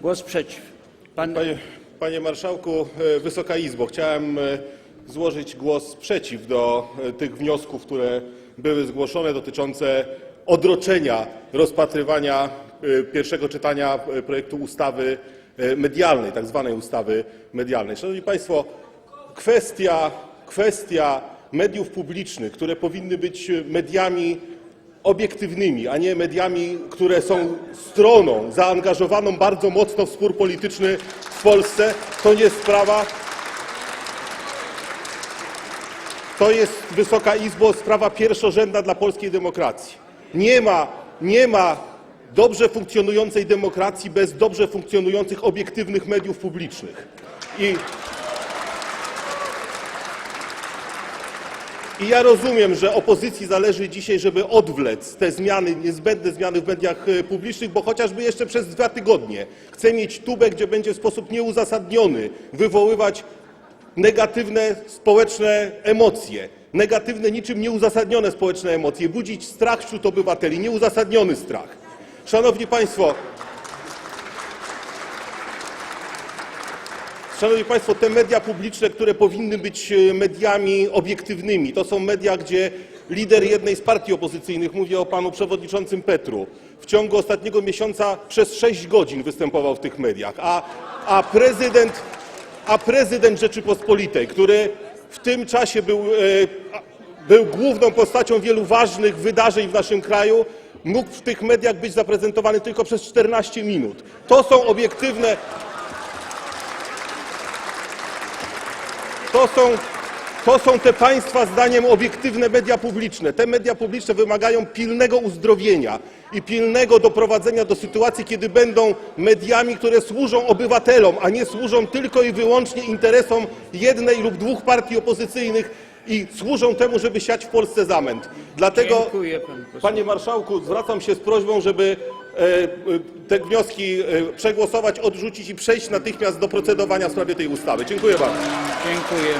Głos przeciw. Pan Panie, panie Marszałku, e, Wysoka Izbo, chciałem e, złożyć głos przeciw do e, tych wniosków, które były zgłoszone dotyczące odroczenia rozpatrywania pierwszego czytania projektu ustawy medialnej, tak zwanej ustawy medialnej. Szanowni Państwo, kwestia, kwestia mediów publicznych, które powinny być mediami obiektywnymi, a nie mediami, które są stroną zaangażowaną bardzo mocno w spór polityczny w Polsce, to nie sprawa. To jest, Wysoka Izbo, sprawa pierwszorzędna dla polskiej demokracji. Nie ma, nie ma dobrze funkcjonującej demokracji bez dobrze funkcjonujących obiektywnych mediów publicznych. I I ja rozumiem, że opozycji zależy dzisiaj, żeby odwlec te zmiany, niezbędne zmiany w mediach e, publicznych, bo chociażby jeszcze przez dwa tygodnie chce mieć tubę, gdzie będzie w sposób nieuzasadniony wywoływać negatywne społeczne emocje, negatywne, niczym nieuzasadnione społeczne emocje, budzić strach wśród obywateli, nieuzasadniony strach. Szanowni Państwo, Szanowni Państwo, te media publiczne, które powinny być e, mediami obiektywnymi, to są media, gdzie lider jednej z partii opozycyjnych, mówię o panu przewodniczącym Petru, w ciągu ostatniego miesiąca przez 6 godzin występował w tych mediach, a, prezydent, Rzeczypospolitej, który w tym czasie e, był główną postacią wielu ważnych wydarzeń w naszym kraju, mógł w tych mediach być zaprezentowany tylko przez 14 minut. To są obiektywne, To są, to są te państwa zdaniem obiektywne media publiczne. Te media publiczne wymagają pilnego uzdrowienia i pilnego doprowadzenia do sytuacji, kiedy będą mediami, które służą obywatelom, a nie służą tylko i wyłącznie interesom jednej lub dwóch partii opozycyjnych i służą temu, żeby siać w Polsce zamęt. Dlatego, Dziękuję panu posłowi. panie marszałku, zwracam się z prośbą, żeby te wnioski e, przegłosować, odrzucić i przejść natychmiast do procedowania w sprawie tej ustawy. Dziękuję bardzo. Dziękuję.